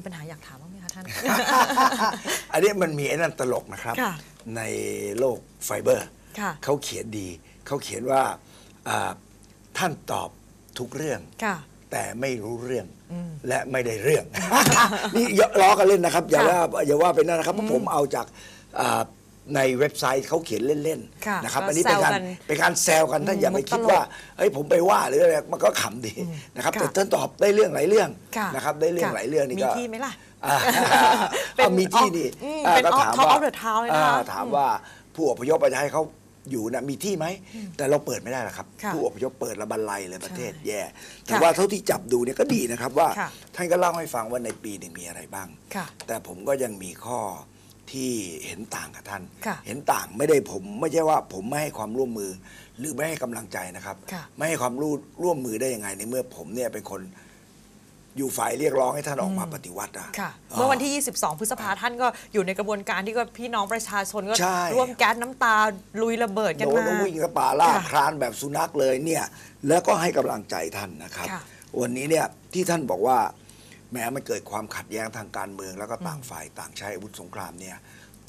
มีปัญหาอยากถามบ้างไหมคะท่าน อันนี้มันมีไอ้นั่นตลกนะครับ ค่ะในโลกไฟเบอร์ค่ะ เขาเขียนดี เขาเขียนว่าอ่าท่านตอบทุกเรื่อง ค่ะ แต่ไม่รู้เรื่องและไม่ได้เรื่อง นี่อย่าล้อกันเล่นนะครับ อย่าค่ะว่าอย่าว่าเป็นนั่นนะครับเพราะผมเอาจากอ่า ในเว็บไซต์เขาเขียนเล่นค่ะๆนะครับก็อันนี้เป็นการแซวกันเป็นการแซวกันท่านอย่าไปมุกคิดตลกว่าเฮ้ยผมไปว่าหรืออะไรมันก็ขำดีนะครับค่ะแต่ท่านตอบได้เรื่องหลายเรื่องค่ะนะครับได้เรื่องค่ะหลายเรื่องนี่มีก็ที่ไหมล่ะอ่าเป็นเอามีที่นี่อืมอ่าเป็นก็ถาม Top ว่า of the Town เลยนะคะอ่าถามว่าผู้อพยพจะให้เขาอยู่นะมีที่ไหม แต่เราเปิดไม่ได้หรอกครับ ค่ะผู้อพยพเปิดระบันไลเลยประเทศใช่แย่ แต่ค่ะว่าเท่าที่จับดูเนี่ยก็ดีนะครับว่า ค่ะท่านก็เล่าให้ฟังว่าในปีหนึ่งมีอะไรบ้าง ค่ะ แต่ผมก็ยังมีข้อ ที่เห็นต่างกับท่าน ค่ะเห็นต่างไม่ได้ผมไม่ใช่ว่าผมไม่ให้ความร่วมมือ หรือไม่ให้กำลังใจนะครับ ค่ะ ไม่ให้ความร่วมร่วมมือได้ยังไงในเมื่อผมเนี่ยเป็นคนอยู่ฝ่ายเรียกร้องให้ท่านออกมาปฏิวัติอะค่ะ เมื่อวันที่ 22 พฤษภาท่านก็อยู่ในกระบวนการที่ก็พี่น้องประชาชนก็ ใช่ร่วมแก๊สน้ำตาลุยระเบิดกันโดนมาวิ่งกระป่าล่าค่ะคลานแบบสุนัขเลยเนี่ยแล้วก็ให้กำลังใจท่านนะครับ ค่ะ วันนี้เนี่ยที่ท่านบอกว่า แม้มันเกิดความขัดแย้งทางการเมือง แล้วก็ต่างฝ่ายต่างใช้อาวุธสงครามเนี่ย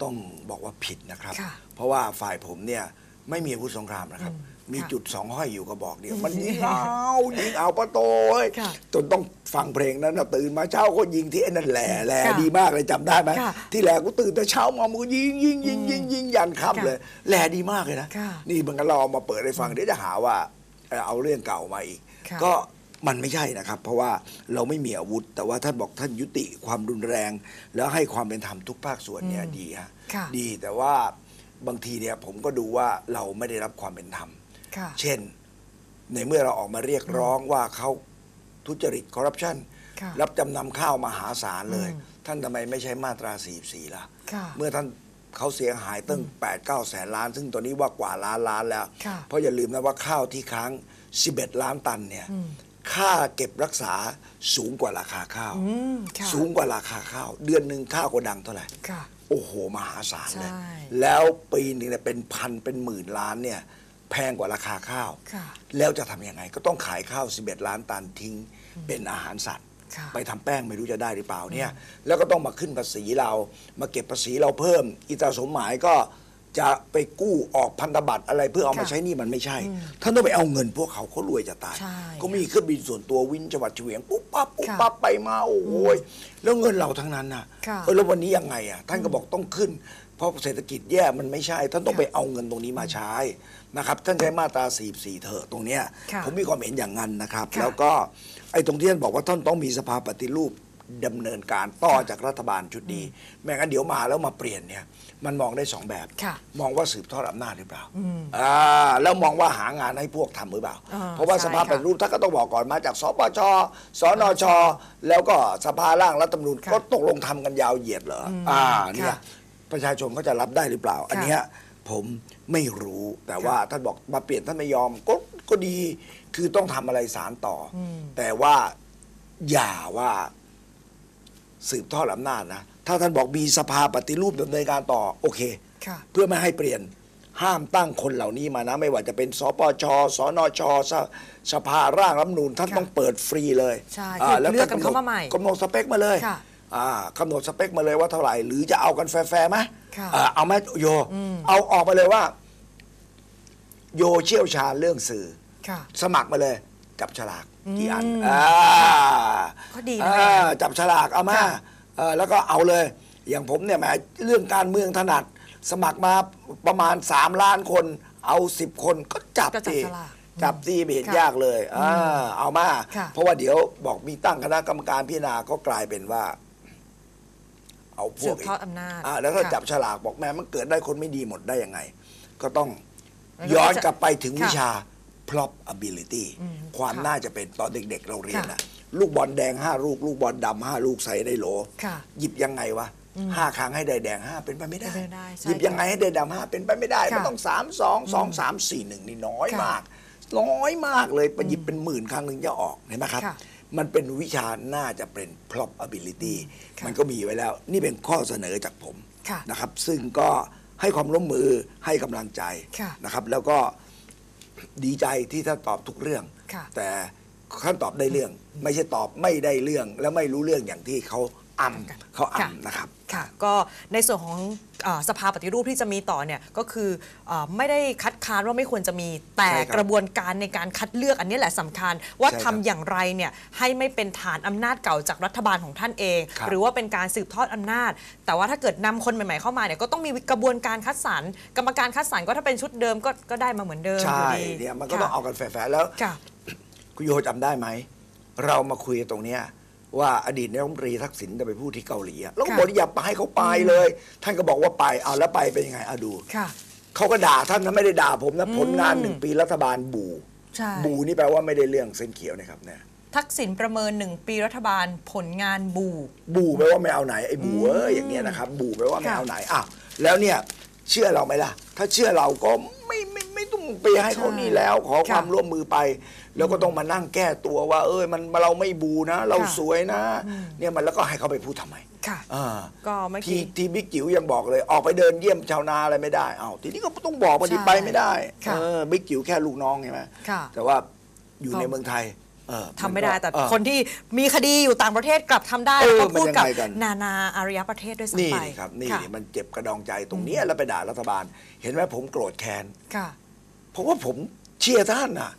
ต้องบอกว่าผิดนะครับ ค่ะเพราะว่าฝ่ายผมเนี่ยไม่มีอาวุธสงครามนะครับ มีค่ะจุดสองห้อยอยู่กระบอกเดียวมันยิงเอายิงเอาปะโตยค่ะจนต้องฟังเพลงนั้นนะตื่นมาเช้าก็ยิงที่ไอ้นั่นแหล่แหล่ค่ะดีมากเลยจำได้ไหมค่ะที่แหล่กูตื่นแต่เช้ามามือยิงยิงยิงยิงยิงยันค่ำค่ะเลยแหล่ดีมากเลยนะ ค่ะนี่มันก็เราเอามาเปิดให้ฟังเดี๋ยวจะหาว่าเอ่อเอาเรื่องเก่ามาอีก ค่ะ ก็ มันไม่ใช่นะครับ เพราะว่าเราไม่มีอาวุธ แต่ว่าท่านบอกท่านยุติความรุนแรง แล้วให้ความเป็นธรรมทุกภาคส่วนเนี่ยดีฮะค่ะดีแต่ว่าบางทีเนี่ยผมก็ดูว่าเราไม่ได้รับความเป็นธรรมค่ะเช่น ในเมื่อเราออกมาเรียกร้องว่าเขาทุจริตคอร์รัปชันค่ะรับจำนำข้าวมหาศาลเลยอืมท่านทำไมไม่ใช้มาตรา 44ล่ะค่ะ เมื่อท่านเขาเสียหายตั้ง8 9แสนล้าน ซึ่งตอนนี้ว่ากว่าล้านล้านแล้วค่ะเพราะอย่าลืมนะว่าข้าวที่ค้าง 11 ล้านตันเนี่ย ค่าเก็บรักษาสูงกว่าราคาข้าว อืมค่ะสูงกว่าราคาข้าว เดือนหนึ่งข้าวโกดังเท่าไหร่ ค่ะ โอ้โห มหาศาลเลย ใช่ แล้วปีหนึ่งเนี่ยเป็นพันเป็นหมื่นล้านเนี่ยแพงกว่าราคาข้าว ค่ะ แล้วจะทำยังไงก็ต้องขายข้าว 11 ล้านตันทิ้งเป็นอาหารสัตว์ ค่ะ ไปทำแป้งไม่รู้จะได้หรือเปล่าเนี่ย แล้วก็ต้องมาขึ้นภาษีเรา มาเก็บภาษีเราเพิ่ม อิตาสมหมายก็ จะไปกู้ออกพันธบัตรอะไรเพื่อเอามาค่ะใช้หนี่มันไม่ใช่ ท่านต้องไปเอาเงินพวกเขาเขารวยจะตายใช่ก็มีเครื่องบินส่วนตัววินจังหวัดเฉวียงปุ๊บปั๊บปุ๊บค่ะปั๊บไปมาโอ้โหยแล้วเงินเราทั้งนั้นน่ะค่ะเออแล้ววันนี้ยังไงอะท่านก็บอกต้องขึ้น เพราะเศรษฐกิจแย่มันไม่ใช่ ท่านต้องไปเอาเงินตรงนี้มาใช้นะครับท่านใช้มาตรา44เถอะตรงเนี้ยค่ะผมมีความเห็นอย่างนั้นนะครับค่ะแล้วก็ไอ้ตรงที่ท่านบอกว่าท่านต้องมีสภาปฏิรูป ดำเนินการต่อจากรัฐบาลชุดนี้ แม้งั้นเดี๋ยวมาแล้วมาเปลี่ยนเนี่ย มันมองได้สองแบบ ค่ะมองว่าสืบทอดอำนาจหรือเปล่าอ่า แล้วมองว่าหางานให้พวกทำหรือเปล่า อ่าเพราะว่าใช่สภาปฏิรูปท่านก็ต้องบอกก่อนมาจากสปชสนช แล้วก็สภาร่างรัฐธรรมนูญค่ะก็ตกลงทำกันยาวเหยียดเหรอออ่าเนี่ยค่ะประชาชนเขาจะรับได้หรือเปล่า อันเนี้ยผมไม่รู้แต่ว่าท่านบอกมาเปลี่ยนท่านไม่ยอมก็ก็ดีคือต้องทำอะไรสารต่ออแต่ว่า อย่าว่า สืบทอดอำนาจนะ ถ้าท่านบอกมีสภาปฏิรูปดำเนินการต่อโอเค ค่ะ เพื่อไม่ให้เปลี่ยนห้ามตั้งคนเหล่านี้มานะ ไม่ว่าจะเป็นสปชสนชสสภาร่างรัฐธรรมนูญท่านค่ะต้องเปิดฟรีเลยใช่าคือแล้วเลือกกันเข้ามาใหม่กำหนดสเปคมาเลยค่ะอ่ากำหนดสเปคมาเลยว่าเท่าไหร่ หรือจะเอากันแฟร์ๆไหมค่ะอ่าเอาไหมโยเอาออกมาเลยว่า โยเชี่ยวชาญเรื่องสื่อ ค่ะ สมัครมาเลย จับฉลากกี่อันอืมอ่าก็ดีนะ อ่าจับฉลากเอามาค่ะ เออแล้วก็เอาเลย อย่างผมเนี่ยแหมเรื่องการเมืองถนัด สมัครมาประมาณ 3 ล้านคน เอา 10 คนก็จับก็จับสิฉลากจับสิไม่เห็นค่ะยากเลยอ่าเอามา ค่ะ เพราะว่าเดี๋ยวบอกมีตั้งคณะกรรมการพิจารณาก็กลายเป็นว่า เอาพสืวกบทอดอำนาจอ่าแล้วถ้าค่ะจับฉลากบอกแม่มันเกิดได้คนไม่ดีหมดได้ยังไง ก็ต้องแล้วก็ย้อนจะกลับไปถึงค่ะวิชา probability อืมความค่ะน่าจะเป็นตอนเด็ก ๆ เราเรียนค่ะนะลูกบอลแดงห้าลูก ลูกบอลดำห้าลูกใส่ในโหลค่ะหยิบยังไงวะห้าครั้งให้ได้แดงห้าเป็นไปไม่ได้เป็นไปไม่ได้ใช่หยิบยังไงให้ได้ดำห้าเป็นไปไม่ได้ค่ะมันต้องสามสองสองสามสี่หนึ่งนี่น้อยค่ะมาก น้อยมากเลยไปหยิบเป็นหมื่นครั้งหนึ่งจะออกเห็นไหมครับค่ะมันเป็นวิชาน่าจะเป็น probability ค่ะมันก็มีไว้แล้ว นี่เป็นข้อเสนอจากผมค่ะนะครับ ซึ่งก็ให้ความร่วมมือให้กำลังใจค่ะนะครับ แล้วก็ ดีใจที่ท่านตอบทุกเรื่อง ค่ะ แต่ขั้นตอบได้เรื่อง ไม่ใช่ตอบไม่ได้เรื่อง แล้วไม่รู้เรื่องอย่างที่เขา อำเขาค่ะอำนะครับค่ะก็ในส่วนของเออสภาปฏิรูปที่จะมีต่อเนี่ยก็คือเออไม่ได้คัดค้านว่าไม่ควรจะมีแต่ใช่ครับกระบวนการในการคัดเลือกอันนี้แหละสำคัญ ว่าใช่คทำรับอย่างไรเนี่ยให้ไม่เป็นฐานอำนาจเก่าจากรัฐบาลของท่านเองครับหรือว่าเป็นการสืบทอดอำนาจ แต่ว่าถ้าเกิดนำคนใหม่ๆเข้ามาเนี่ยก็ต้องมีกระบวนการคัดสรรกรรมการคัดสรรก็ถ้าเป็นชุดเดิมก็ก็ได้มาเหมือนเดิมใช่อยู่ดีเนี่ยมันก็ต้องค่ะเอากันแฝงๆแล้วค่ะคุณโยจำได้ไหมเรามาคุยกันตรงเนี้ย ว่าอดีตนายกรัฐมนตรีทักษิณจะไปพูดที่เกาหลีอะแล้วก็ค่ะบอกอย่าไปให้เขาไปเลย ท่านก็บอกว่าไปเอาแล้วไปเป็นยังไงเอาดูค่ะ เขาก็ด่าท่านนะไม่ได้ด่าผมนะผลงานหนึ่งปีรัฐบาลบูใช่ บูนี่แปลว่าไม่ได้เรื่องเส้นเขียวนะครับเนี่ย ทักษิณประเมินหนึ่งปีรัฐบาลผลงานบูบูแปลว่าไม่เอาไหนไอ้บูเอ้ยอย่างเงี้ยนะครับบูแปลว่าไม่ค่ะเอาไหนอ้าวแล้วเนี่ยเชื่อเราไหมล่ะ ถ้าเชื่อเราก็ไม่ไม่ไม่ต้องไปให้เขาใช่นี่แล้ว ขอค่ะความร่วมมือไป แล้วก็ต้องมานั่งแก้ตัวว่า เอ้ยมันเราไม่บูนะ เราค่ะสวยนะ เนี่ยมันแล้วก็ให้เขาไปพูดทำไมค่ะอ่าก็เมื่อทีกี้ทีบิ๊กจิ๋วยังบอกเลย ออกไปเดินเยี่ยมชาวนาอะไรไม่ได้อ้าวทีนี้ก็ต้องบอกว่าใช่ที่ไปไม่ได้ค่ะเออบิ๊กจิ๋วแค่ลูกน้องใช่ไหมค่ะแต่ว่าอยู่ก็ในเมืองไทยเออทำไม่ได้นก็แต่เออคนที่มีคดีอยู่ต่างประเทศกลับทำได้เออแล้วก็พูดกับมันยังไงกันนานาอารยประเทศด้วยนี่ซ้ำไปนี่ครับนี่ค่ะนี่มันเจ็บกระดองใจตรงเนี้ยแล้วไปด่ารัฐบาล เห็นไหมผมโกรธแค้นค่ะเพราะว่าผมเชียร์ท่านน่ะ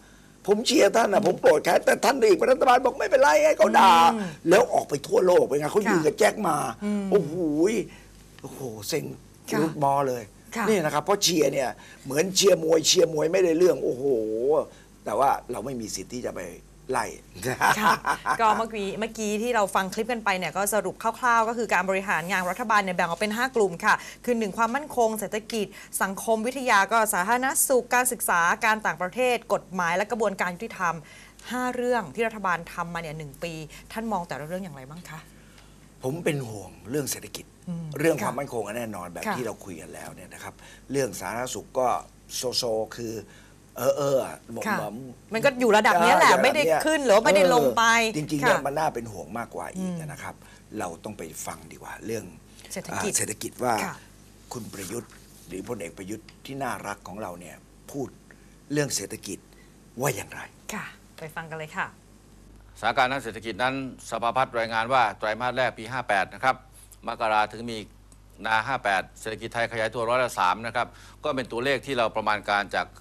ผมเชียร์ท่านน่ะผมโกรธแค้นแต่ท่านเองเป็นรัฐบาลบอกไม่เป็นไรให้เขาด่าอืมแล้วออกไปทั่วโลกเป็นไงเขาค่ะยืนกับแจ็คมาอืมโอ้โหยโอ้โหเซ็งค่ะรุดมอเลยค่ะนี่นะครับเพราะเชียร์เนี่ยเหมือนเชียร์มวยเชียร์มวยไม่ได้เรื่อง โอ้โห แต่ว่าเราไม่มีสิทธิ์ที่จะไป ไล่ค่ะก็เมื่อกี้เมื่อกี้ที่เราฟังคลิปกันไปเนี่ยก็สรุปคร่าวๆ ก็คือการบริหารงานรัฐบาลเนี่ยแบ่งออกเป็น 5 กลุ่มค่ะ คือหนึ่งความมั่นคง เศรษฐกิจ สังคมวิทยาก็สาธารณสุขการศึกษาการต่างประเทศ กฎหมายและกระบวนการยุติธรรม 5 เรื่องที่รัฐบาลทำมาเนี่ยหนึ่งปี ท่านมองแต่ละเรื่องอย่างไรบ้างคะผมเป็นห่วงเรื่องเศรษฐกิจอืมเรื่องคค่ะวามมั่นคงอันแน่นอนแบบค่ะที่เราคุยกันแล้วเนี่ยนะครับ เรื่องสาธารณสุขก็โซโซคือ เออเอออะบอกค่ะ ว่ามันก็อยู่ระดับเนี้ยแหละอ่าไม่ได้ระบเยขึ้นหรือว่าไม่ได้ลงไปเออจริงๆเนี่ยค่ะ มันน่าเป็นห่วงมากกว่าอีกนะครับ เราต้องไปฟังดีกว่า เรื่องเศรษฐกิจอ่าเศรษฐกิจว่าค่ะ คุณประยุทธ์ หรือพลเอกประยุทธ์ที่น่ารักของเราเนี่ยพูดเรื่องเศรษฐกิจว่าอย่างไร ค่ะ ไปฟังกันเลยค่ะ สถานการณ์ทางเศรษฐกิจนั้นสภาพัฒน์รายงานว่าไตรมาสแรกปี 58 นะครับ มกราถึงมีนา 58 เศรษฐกิจไทยขยายตัวร้อยละสามนะครับ ก็เป็นตัวเลขที่เราประมาณการจากเอ่อ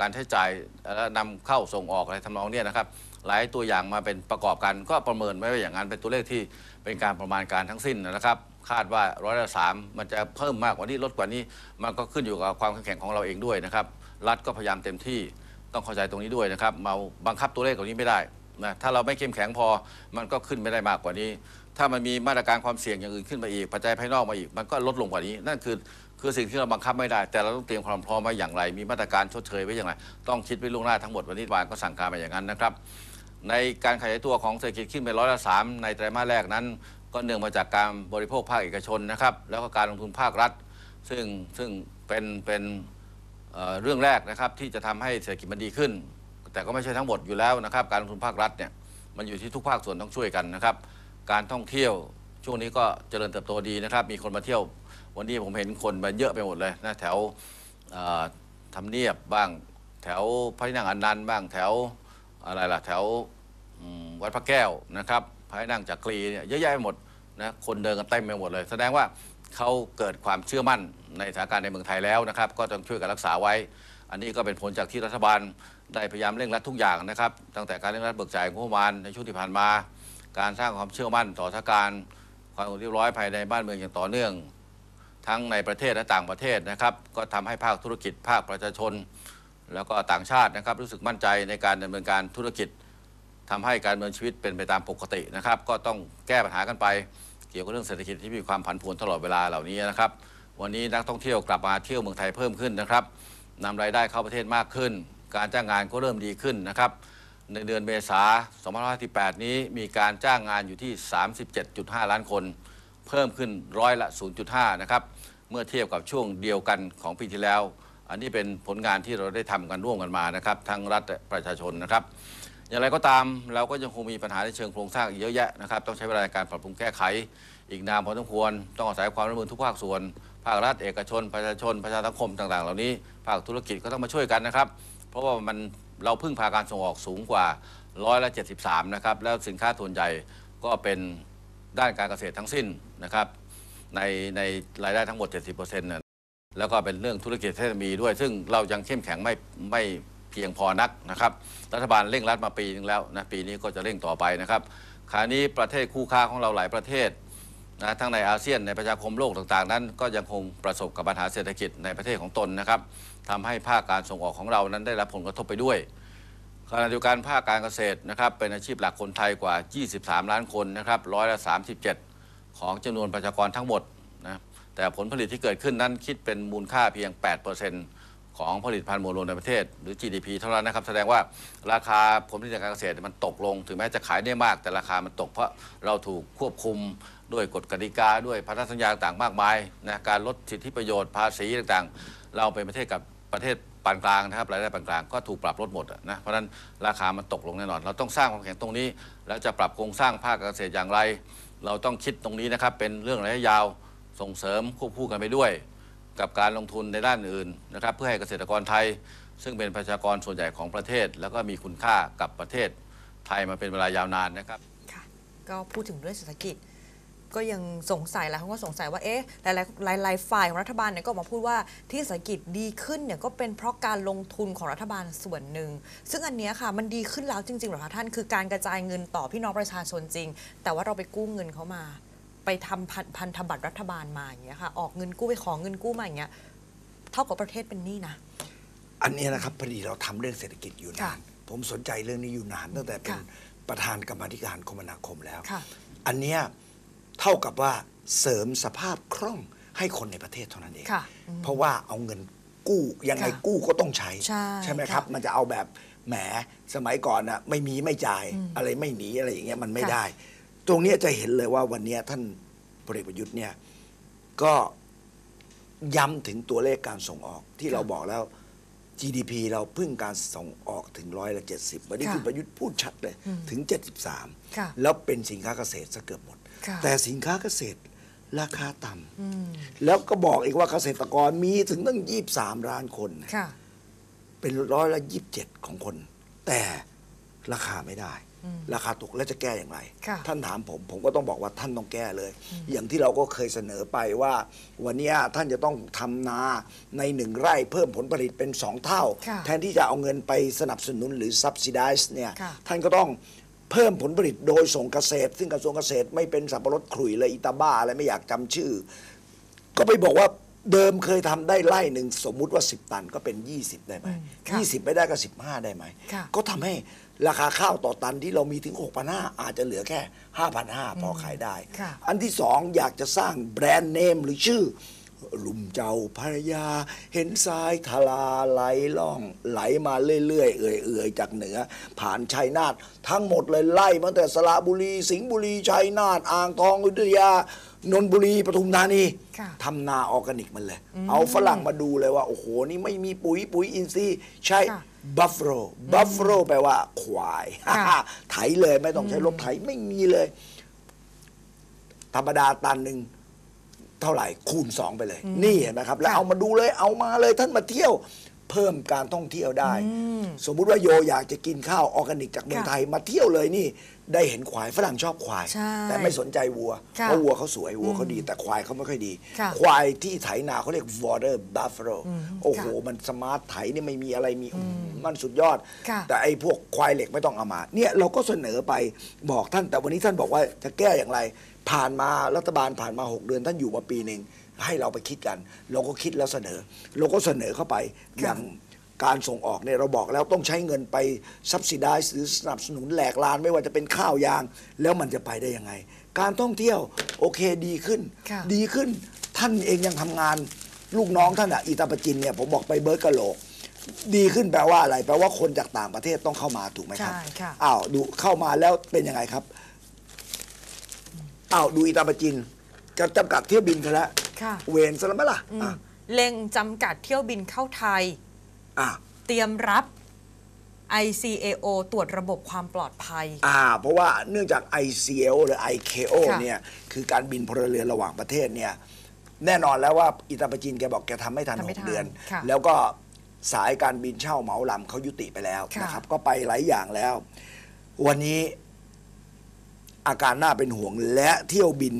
การใช้จ่ายและนำเข้าส่งออกอะไรทำนองนี้นะครับหลายตัวอย่างมาเป็นประกอบกันก็ประเมินไว้ว่าอย่างนั้นเป็นตัวเลขที่เป็นการประมาณการทั้งสิ้นนะครับ คาดว่าร้อยละสามมันจะเพิ่มมากกว่านี้ลดกว่านี้ มันก็ขึ้นอยู่กับความแข็งแกร่งของเราเองด้วยนะครับรัฐก็พยายามเต็มที่ต้องเข้าใจตรงนี้ด้วยนะครับมาบังคับตัวเลขเหล่านี้ไม่ได้นะถ้าเราไม่เข้มแข็งพอมันก็ขึ้นไม่ได้มากกว่านี้ ถ้ามันมีมาตรการความเสี่ยงอย่างอื่นขึ้นมาอีกปัจจัยภายนอกมาอีก มันก็ลดลงกว่านี้ นั่นคือ คือสิ่งที่เราบังคับไม่ได้ แต่เราต้องเตรียมความพร้อมไว้อย่างไร มีมาตรการชดเชยไว้อย่างไร ต้องคิดไว้ล่วงหน้าทั้งหมดวันนี้บาลก็สั่งการมาอย่างนั้นนะครับ ในการขยายตัวของเศรษฐกิจขึ้นไปร้อยละสามในไตรมาสแรกนั้น ก็เนื่องมาจากการบริโภคภาคเอกชนนะครับ แล้วก็การลงทุนภาครัฐ ซึ่งซึ่งเป็นเป็นเเรื่องแรกนะครับที่จะทำให้เศรษฐกิจมันดีขึ้น แต่ก็ไม่ใช่ทั้งหมดอยู่แล้วนะครับ การลงทุนภาครัฐเนี่ยมันอยู่ที่ทุกภาคส่วนต้องช่วยกันนะครับ การท่องเที่ยวช่วงนี้ก็เจริญเติบโตดีนะครับ มีคนมาเที่ยว วันนี้ผมเห็นคนมาเยอะไปหมดเลยนะแถวทำเนียบบ้าง แถวพระที่นั่งอนันต์บ้างแถวอะไรล่ะแถววัดพระแก้วนะครับพระที่นั่งจักรีเนี่ยเยอะแยะไปหมดนะคนเดินกันเต็มไปหมดเลย แสดงว่าเขาเกิดความเชื่อมั่นในสถานการณ์ในเมืองไทยแล้วนะครับ ก็ต้องช่วยกันรักษาไว้ อันนี้ก็เป็นผลจากที่รัฐบาลได้พยายามเร่งรัดทุกอย่างนะครับ ตั้งแต่การเร่งรัดเบิกจ่ายงบประมาณในช่วงที่ผ่านมา การสร้างความเชื่อมั่นต่อสถานการณ์ความเรียบร้อยภายในบ้านเมืองอย่างต่อเนื่อง ทั้งในประเทศและต่างประเทศนะครับ ก็ทำให้ภาคธุรกิจภาคประชาชน แล้วก็ต่างชาตินะครับ รู้สึกมั่นใจในการดำเนินการธุรกิจทำให้การดำเนินชีวิตเป็นไปตามปกตินะครับ ก็ต้องแก้ปัญหากันไป เกี่ยวกับเรื่องเศรษฐกิจที่มีความผันผวนตลอดเวลาเหล่านี้นะครับ วันนี้นักท่องเที่ยวกลับมาเที่ยวเมืองไทยเพิ่มขึ้นนะครับนำรายได้เข้าประเทศมากขึ้น การจ้างงานก็เริ่มดีขึ้นนะครับ ในเดือนเมษา2558 นี้มีการจ้างงานอยู่ที่ 37.5 ล้านคน เพิ่มขึ้นร้อยละ 0.5 นะครับ เมื่อเทียบกับช่วงเดียวกันของปีที่แล้ว อันนี้เป็นผลงานที่เราได้ทำกันร่วมกันมานะครับทั้งรัฐประชาชนนะครับ อย่างไรก็ตามเราก็ยังคงมีปัญหาในเชิงโครงสร้างอีกเยอะแยะนะครับ ต้องใช้เวลาในการปรับปรุงแก้ไข อีกนานพอสมควร ต้องอาศัยความร่วมมือทุกภาคส่วน ภาครัฐเอกชน ประชาชน ประชาสังคมต่าง ๆ เหล่านี้ ภาคธุรกิจก็ต้องมาช่วยกันนะครับ เพราะว่ามันเราพึ่งพาการส่งออกสูงกว่าร้อยละ73 นะครับ แล้วสินค้าส่วนใหญ่ก็เป็นด้านการเกษตรทั้งสิ้นนะครับ ในในรายได้ทั้งหมด 70%เนี่ยแล้วก็เป็นเรื่องธุรกิจเทคโนโลยีด้วย ซึ่งเรายังเข้มแข็งไม่ไม่เพียงพอนักนะครับ รัฐบาลเร่งรัดมาปีนึงแล้วนะปีนี้ก็จะเร่งต่อไปนะครับคราวนี้ประเทศคู่ค้าของเราหลายประเทศนะทั้งในอาเซียนในประชาคมโลกต่างๆ นั้น ก็ยังคงประสบกับปัญหาเศรษฐกิจในประเทศของตนนะครับทำให้ภาคการส่งออกของเรานั้นได้รับผลกระทบไปด้วยขณะเดียวกันภาคการเกษตรนะครับเป็นอาชีพหลักคนไทยกว่า 23 ล้านคนนะครับร้อยละ37 ของจำนวนประชากรทั้งหมดนะแต่ผลผลิตที่เกิดขึ้นนั้นคิดเป็นมูลค่าเพียง 8%ของผลิตภัณฑ์มวลรวมในประเทศ หรือ GDP เท่านั้นนะครับ แสดงว่าราคาผลผลิตการเกษตรมันตกลง ถึงแม้จะขายได้มาก แต่ราคามันตกเพราะเราถูกควบคุมด้วยกฎกติกาด้วยพันธสัญญาต่างมากมายนะการลดสิทธิประโยชน์ภาษีต่างๆ เราเป็นประเทศกับประเทศปานกลางนะครับรายได้ปานกลางก็ถูกปรับลดหมดนะเพราะฉะนั้นราคามันตกลงแน่นอน เราต้องสร้างความแข็งตรงนี้ แล้วจะปรับโครงสร้างภาคเกษตรอย่างไร เราต้องคิดตรงนี้นะครับ เป็นเรื่องระยะยาวส่งเสริมควบคู่กันไปด้วย กับการลงทุนในด้านอื่นนะครับ เพื่อให้เกษตรกรไทย ซึ่งเป็นประชากรส่วนใหญ่ของประเทศ แล้วก็มีคุณค่ากับประเทศไทยมาเป็นเวลายาวนานนะครับค่ะก็พูดถึงเรื่องเศรษฐกิจ ก็ยังสงสัยแล้วเขาก็สงสัยว่าเอ๊ะหลายๆหลายหลายฝ่ายของรัฐบาลเนี่ยก็ออกมาพูดว่าที่เศรษฐกิจดีขึ้นเนี่ยก็เป็นเพราะการลงทุนของรัฐบาลส่วนหนึ่ง ซึ่งอันเนี้ยค่ะมันดีขึ้นแล้วจริงๆเหรอคะท่านคือการกระจายเงินต่อพี่น้องประชาชนจริง แต่ว่าเราไปกู้เงินเขามา ไปทำพันพันธบัตรรัฐบาลมาอย่างเงี้ยค่ะออกเงินกู้ไปขอเงินกู้มาอย่างเงี้ยเท่ากับประเทศเป็นหนี้นะ อันเนี้ยนะครับพอดีเราทำเรื่องเศรษฐกิจอยู่นาค่ะน ผมสนใจเรื่องนี้อยู่นานตั้งแต่เป็นค่ะประธานกรรมาธิการคมนาคมแล้ว ค่ะ อันเนี้ย เท่ากับว่าเสริมสภาพคล่องให้คนในประเทศเท่านั้นเอง ค่ะอืมเพราะว่าเอาเงินกู้ยังไงค่ะกู้ก็ต้องใช้ใช่ไหมครับค่ะมันจะเอาแบบแหมสมัยก่อนนะไม่มีไม่จ่ายอืมอะไรไม่หนีอะไรอย่างเงี้ยมันไม่ค่ะ ได้ ตรงเนี้ยจะเห็นเลยว่าวันเนี้ยท่านพลเอกประยุทธ์เนี่ยก็ย้ำถึงตัวเลขการส่งออกที่เราบอกแล้ว GDP เราพึ่งการส่งออกถึงร้อยละเจ็ดสิบวันนี้ค่ะคุณประยุทธ์พูดชัดเลยอืมถึง 73ค่ะแล้วเป็นสินค้าเกษตรซะเกือบหมดค่ะแต่สินค้าเกษตรราคาต่อืมำแล้วก็บอกอีกว่าเกษตรกรมีถึงตั้ง 23ล้านคนค่ะเป็นร้อยละ 27 ของคน แต่ราคาไม่ได้อืม ราคาตกแล้วจะแก้อย่างไรค่ะท่านถามผมผมก็ต้องบอกว่าท่านต้องแก้เลย อย่างที่เราก็เคยเสนอไปว่า วันเนี้ยท่านจะต้องทำนาในหนึ่งไร่เพิ่มผลผลิตเป็นสองเท่าค่ะแทนที่จะเอาเงินไปสนับสนุนหรือ subsidize เนี่ยค่ะท่านก็ต้องเพิ่มผลผลิตโดยส่งเกษตร ซึ่งกระทรวงเกษตรไม่เป็นสับปะรดขลุ่ยเลยอิตาบ้าอะไรไม่อยากจำชื่อ ก็ไปบอกว่า เดิมเคยทำได้ไร่หนึ่งสมมุติว่า 10 ตันก็เป็น 20 ได้ไหมอืมค่ะ20ไม่ได้ก็ 15 ได้ไหม ค่ะ ก็ทำให้ราคาข้าวต่อตันที่เรามีถึง 6,500อาจจะเหลือแค่ 5,500พอขายได้ ค่ะ อันที่สองอยากจะสร้างแบรนด์เนมหรือชื่อ ลุมเจ้าภรรยา เห็นทรายทลาไหลล่อง ไหลมาเรื่อยๆ เอื่อยๆ จากเหนือ ผ่านชัยนาททั้งหมดเลยไล่มาแต่สระบุรี สิงห์บุรีชัยนาทอ่างทองอุทยานนทบุรีปทุมธานีค่ะทำนาออร์แกนิกมันเลย เอาฝรั่งมาดูเลยว่า โอ้โห นี่ไม่มีปุ๋ยปุ๋ยอินทรีย์ใช้ค่ะบัฟ f โ o บัฟ f โ o แปลว่า ควายค่ะไถเลยไม่ต้องใช้รถไถไม่มีเลย ธรรมดาตันหนึ่ง เท่าไหร่คูณสองไปเลย นี่เห็นไหมครับ แล้วค่ะเอามาดูเลยเอามาเลยท่านมาเที่ยวเพิ่มการท่องเที่ยวได้ สมมุติว่าโยอยากจะกินข้าวออร์แกนิกจากเมืองค่ะไทยมาเที่ยวเลยนี่ ได้เห็นควายฝรั่งชอบควาย ใช่แต่ไม่สนใจวัวค่ะเพราะวัวเขาสวยวัวเขาดีแต่ควายเขาไม่ค่อยดี ค่ะควายที่ไถนาเขาเรียก water buffalo โอ้โหค่ะมันสมาร์ทไถนี่ไม่มีอะไรมีมันสุดยอด ค่ะ แต่ไอ้พวกควายเหล็กไม่ต้องเอามา เนี่ยเราก็เสนอไปบอกท่านแต่วันนี้ท่านบอกว่าจะแก้อย่างไร ผ่านมารัฐบาลผ่านมา 6 เดือนท่านอยู่มาปีหนึ่งให้เราไปคิดกัน เราก็คิดแล้วเสนอ เราก็เสนอเข้าไปค่ะอย่างการส่งออกเนี่ยเราบอกแล้วต้องใช้เงินไป subsidize หรือสนับสนุนแหลกลานไม่ว่าจะเป็นข้าวยาง แล้วมันจะไปได้ยังไง การท่องเที่ยวโอเคดีขึ้นค่ะดีขึ้นท่านเองยังทำงานลูกน้องท่านอะอิตาปจินเนี่ยผมบอกไปเบิร์ดกะโหลก ดีขึ้นแปลว่าอะไรแปลว่าคนจากต่างประเทศต้องเข้ามาถูกไหมครับใช่ค่ะอ้าวดูเข้ามาแล้วเป็นยังไงครับ อ้าวดูอิตาปจิน จะจำกัดเที่ยวบินกันแล้วค่ะเวนซะแล้วไหมล่ะอืมอะเล็งจำกัดเที่ยวบินเข้าไทย อะเตรียมรับ ICAO ตรวจระบบความปลอดภัย อ่า เพราะว่าเนื่องจาก ICAO หรือ ICAO ค่ะ เนี่ยคือการบินพลเรือนระหว่างประเทศเนี่ยแน่นอนแล้วว่าอิตาปจินแกบอกแกทำไม่ทันทำหไม่กทันเดือน ค่ะแล้วก็สายการบินเช่าเหมาลำเขายุติไปแล้วค่ะ นะครับ ก็ไปหลายอย่างแล้ว วันนี้ อาการน่าเป็นห่วงและเที่ยวบิน